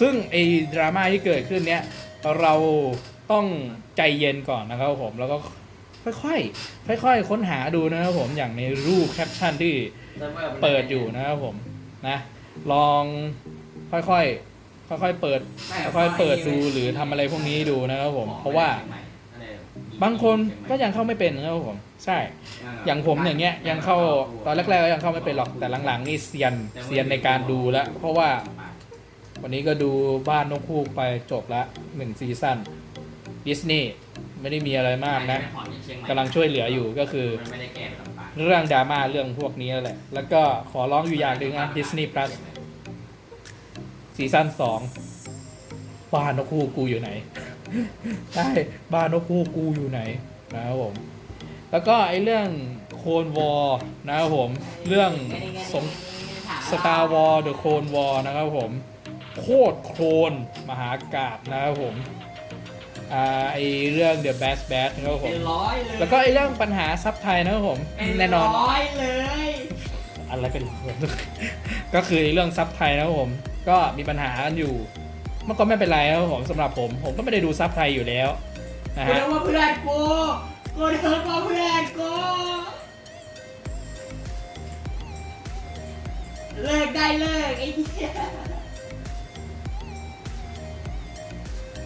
ซึ่งไอ้ดราม่าที่เกิดขึ้นเนี้ยเราต้องใจเย็นก่อนนะครับผมแล้วก็ค่อยๆค่อยๆค้นหาดูนะครับผมอย่างในรูปแคปชั่นที่เปิดอยู่นะครับผมนะ ลองค่อยๆค่อยๆเปิด ค่อยๆเปิดดูหรือทำอะไรพวกนี้ดูนะครับผม เพราะว่า บางคนก็ยังเข้าไม่เป็นนะครับผม ใช่ อย่างผมอย่างเงี้ยยังเข้าตอนแรกๆก็ยังเข้าไม่เป็นหรอกแต่หลังๆนี่เซียนเซียนในการดูแล้วเพราะว่า วันนี้ก็ดูบ้านนกคูกไปจบละหนึ่งซีซั่นดิสนีย์ไม่ได้มีอะไรมากนะกำลังช่วยเหลืออยู่ก็คือ เรื่องดราม่าเรื่องพวกนี้แหละ แล้วก็ขอร้องอยู่อย่างหนึ่งนะ Disney Plus ซีซั่นสองบ้านนกคู่กูอยู่ไหนใช่บ้านนกคู่กูอยู่ไหนนะครับผม แล้วก็ไอ้เรื่องโคนวอลนะครับผม เรื่องสง Star War The Clone War นะครับผม โคตรโคลนมหากาบนะครับผมอ่าไอเรื่อง The Best Bad นะครับผม เป็นร้อยเลยแล้วก็ไอเรื่องปัญหาซับไทยนะครับผมเป็แน่นอน ร้อยเลยอะไรเป็นก็คือเรื่องซับไทยนะครับผม ก็มีปัญหากันอยู่ มันก็ไม่เป็นไรนะครับผมสำหรับผม ผมก็ไม่ได้ดูซับไทยอยู่แล้วนะกูฮะนึกว่าเพื่อนกูกูนึกว่าเพื่อนกูเลิกได้เลิกไอ้เหี้ย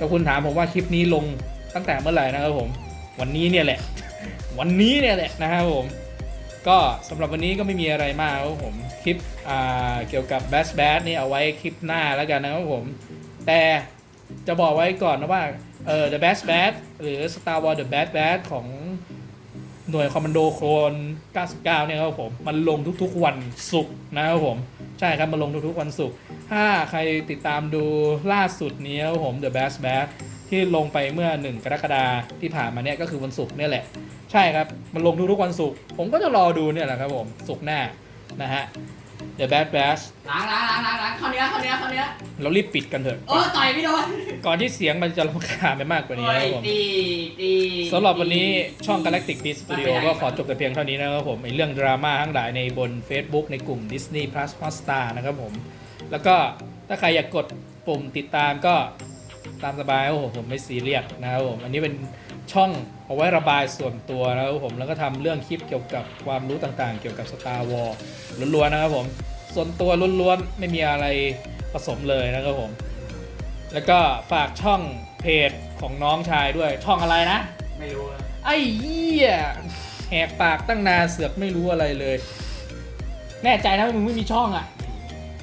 ก็คุณถามผมว่าคลิปนี้ลงตั้งแต่เมื่อไหร่นะครับผม วันนี้เนี่ยแหละ วันนี้เนี่ยแหละนะครับผม ก็สำหรับวันนี้ก็ไม่มีอะไรมากครับผมคลิปเกี่ยวกับ b a s Bad นี่เอาไว้คลิปหน้าแล้วกันนะครับผม แต่จะบอกไว้ก่อนนะว่าเออ The b a s Bad หรือ Star Wars The Bad Bad ของ หน่วยคอมมานโดโครน 99 เนี่ยครับผม มันลงทุกๆวันศุกร์นะครับผม ใช่ครับ มันลงทุกๆวันศุกร์ ถ้าใครติดตามดูล่าสุดนี้ครับผม The Best Bad ที่ลงไปเมื่อ 1 กรกฎาที่ผ่านมาเนี่ยก็คือวันศุกร์เนี่ยแหละ ใช่ครับ มันลงทุกๆวันศุกร์ ผมก็จะรอดูเนี่ยแหละครับผม ศุกร์หน้านะฮะ The Bad Batch ล้างล้างล้างล้างล้างเข้าเนื้อเข้าเนื้อเข้าเนื้อเรารีบปิดกันเถอะ โอ้ต่อยไม่โดนก่อนที่เสียงมันจะรำคาญไปมากกว่านี้โอ้นะคยรับผมตีตี สำหรับวันนี้ช่อง Galactic Beast Studio ก็ขอจบแต่เพียงเท่านี้นะครับผมไอเรื่องดราม่าทั้งหลายในบน Facebook ในกลุ่ม Disney Plus Hotstar นะครับผม แล้วก็ถ้าใครอยากกดปุ่มติดตามก็ตามสบายครับผมผมไม่ซีเรียสนะครับผม อันนี้เป็น ช่องเอาไว้ระบายส่วนตัวนะครับผมแล้วก็ทำเรื่องคลิปเกี่ยวกับความรู้ต่างๆ เกี่ยวกับ Star Wars ล้วนๆนะครับผมส่วนตัวล้วนๆไม่มีอะไรผสมเลยนะครับผม แล้วก็ฝากช่องเพจของน้องชายด้วยช่องอะไรนะ ไม่รู้อะไอ้เหี้ยแหกปากตั้งนานเสือกไม่รู้อะไรเลย แน่ใจนะว่ามึงไม่มีช่องอะ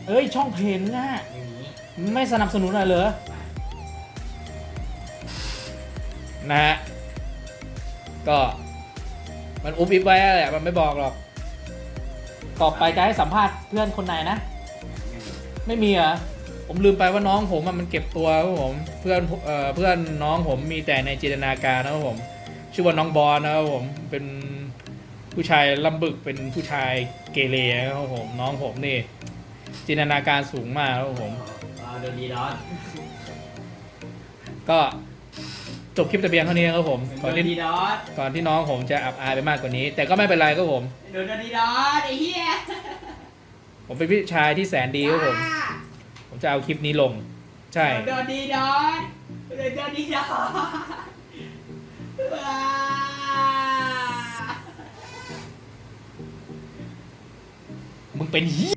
เอ้ยช่องเพนน่ะไม่มีมึงไม่สนับสนุนอะไรเลยนะฮะ ก็ มันอุบอิบไว้แหละมันไม่บอกหรอก ต่อไปจะให้สัมภาษณ์เพื่อนคนไหนนะ ไม่มีเหรอผมลืมไปว่าน้องผมอะมันเก็บตัวครับผม เพื่อนเอ่อเพื่อนน้องผมมีแต่ในจินตนาการนะครับผม ชื่อว่าน้องบอลนะครับผม เป็นผู้ชายลำบึก เป็นผู้ชายเกเรนะครับผม น้องผมนี่ จินตนาการสูงมากครับผมเอาโดนดีดอสก็ จบคลิปแต่เพียงเท่านี้นะครับผมโดก่อนนที่ดีดอสก่อนที่น้องผมจะอับอายไปมากกว่านี้ แต่ก็ไม่เป็นไรครับผมโดนดีดอสไอ้เหี้ยผมเป็นพี่ชายที่แสนดีครับผม ผมจะเอาคลิปนี้ลง ใช่ โดนดีดอสโดนดีดอสว้ามึงเป็นเหี้ย